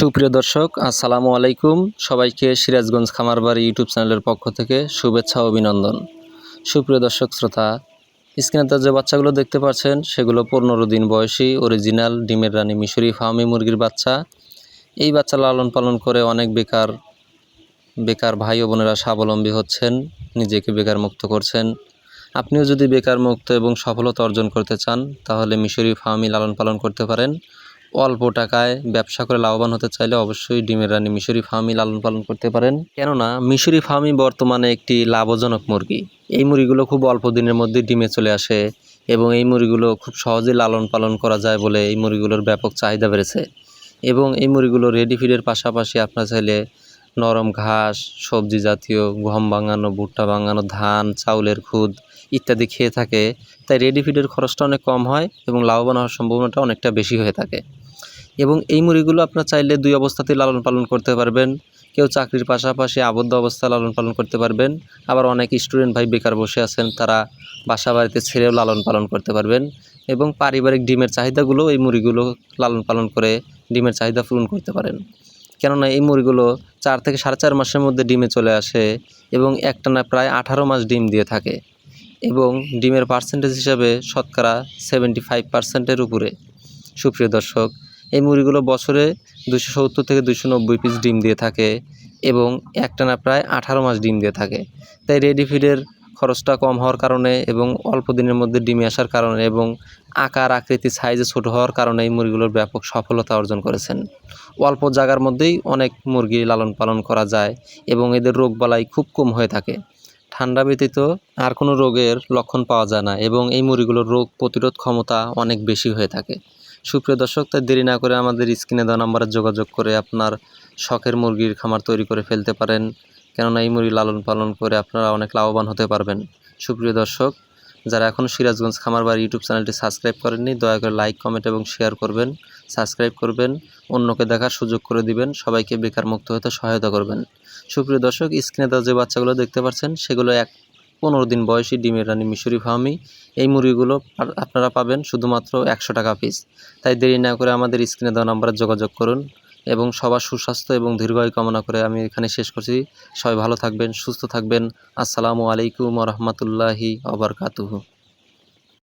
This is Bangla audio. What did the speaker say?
সুপ্রিয় দর্শক, আসসালামু আলাইকুম। সবাইকে সিরাজগঞ্জ খামারবাড়ি ইউটিউব চ্যানেলের পক্ষ থেকে শুভেচ্ছা অভিনন্দন। সুপ্রিয় দর্শক, শ্রোতা, স্ক্রিনে যে বাচ্চাগুলো দেখতে পাচ্ছেন, সেগুলো পনেরো দিন বয়সী অরিজিনাল ডিমের রানী মিশরি ফার্মি মুরগির বাচ্চা। এই বাচ্চা লালন পালন করে অনেক বেকার বেকার ভাই ও বোনেরা স্বাবলম্বী হচ্ছেন, নিজেকে বেকার মুক্ত করছেন। আপনিও যদি বেকার মুক্ত এবং সফলতা অর্জন করতে চান, তাহলে মিশরি ফার্মি লালন পালন করতে পারেন। অল্প টাকায় ব্যবসা করে লাভবান হতে চাইলে অবশ্যই ডিমের রানী মিশরি ফার্মই লালন পালন করতে পারেন। কেননা, মিশরি ফার্মই বর্তমানে একটি লাভজনক মুরগি। এই মুরগিগুলো খুব অল্প দিনের মধ্যে ডিমে চলে আসে এবং এই মুরগিগুলো খুব সহজেই লালন পালন করা যায় বলে এই মুরগিগুলোর ব্যাপক চাহিদা বেড়েছে। এবং এই মুরগিগুলো রেডি ফিডের পাশাপাশি আপনার চাইলে নরম ঘাস, সবজি জাতীয়, গম ভাঙানো ভুট্টা ভাঙানো ধান, চাউলের খুদ ইত্যাদি খেয়ে থাকে। তাই রেডি ফিডের খরচটা অনেক কম হয় এবং লাভবান হওয়ার সম্ভাবনাটা অনেকটা বেশি হয়ে থাকে। এবং এই মুরগিগুলো আপনার চাইলে দুই অবস্থাতেই লালন পালন করতে পারবেন। কেউ চাকরির পাশাপাশি আবদ্ধ অবস্থায় লালন পালন করতে পারবেন। আবার অনেক স্টুডেন্ট ভাই বেকার বসে আছেন, তারা বাসা বাড়িতে ছেড়েও লালন পালন করতে পারবেন। এবং পারিবারিক ডিমের চাহিদাগুলো এই মুরগিগুলো লালন পালন করে ডিমের চাহিদা পূরণ করতে পারেন। কেননা এই মুরগিগুলো চার থেকে সাড়ে চার মাসের মধ্যে ডিমে চলে আসে এবং একটানা প্রায় আঠারো মাস ডিম দিয়ে থাকে এবং ডিমের পার্সেন্টেজ হিসাবে শতকরা সেভেন্টি ফাইভ পার্সেন্টের উপরে। সুপ্রিয় দর্শক, এই মুরগিগুলো বছরে দুশো সত্তর থেকে দুশো নব্বই পিস ডিম দিয়ে থাকে এবং একটানা প্রায় আঠারো মাস ডিম দিয়ে থাকে। তাই রেডি ফিডের খরচটা কম হওয়ার কারণে এবং অল্প দিনের মধ্যে ডিমে আসার কারণে এবং আকার, আকৃতি সাইজে ছোট হওয়ার কারণে এই মুরগিগুলোর ব্যাপক সফলতা অর্জন করেছেন। অল্প জায়গার মধ্যেই অনেক মুরগি লালন পালন করা যায় এবং এদের রোগবালাই খুব কম হয়ে থাকে। ঠান্ডা ব্যতীত আর কোনো রোগের লক্ষণ পাওয়া যায় না এবং এই মুরগিগুলোর রোগ প্রতিরোধ ক্ষমতা অনেক বেশি হয়ে থাকে। সুপ্রিয় দর্শক, তাই দেরি না করে আমাদের স্ক্রিনে দেওয়া নাম্বারে যোগাযোগ করে আপনার শখের মুরগির খামার তৈরি করে ফেলতে পারেন। কেননা এই মুরগি লালন পালন করে আপনারা অনেক লাভবান হতে পারবেন। সুপ্রিয় দর্শক, যারা এখনও সিরাজগঞ্জ খামার বা ইউটিউব চ্যানেলটি সাবস্ক্রাইব করেননি, দয়া করে লাইক কমেন্ট এবং শেয়ার করবেন। সাবস্ক্রাইব করবেন, অন্যকে দেখার সুযোগ করে দিবেন, সবাইকে বেকার মুক্ত হতে সহায়তা করবেন। সুপ্রিয় দর্শক, স্ক্রিনে দেওয়া যে বাচ্চাগুলো দেখতে পাচ্ছেন, সেগুলো এক পনেরো দিন বয়সী ডিমের রানী মিশরি ফার্মি। এই মুরগিগুলো আপনারা পাবেন শুধুমাত্র একশো টাকা পিস তাই দেরি না করে আমাদের স্ক্রিনে দেওয়া নাম্বারে যোগাযোগ করুন। এবং সবার সুস্বাস্থ্য এবং দীর্ঘায়ু কামনা করে আমি এখানে শেষ করছি। সবাই ভালো থাকবেন, সুস্থ থাকবেন। আসসালামু আলাইকুম রহমতুল্লাহি আবরকাতুহু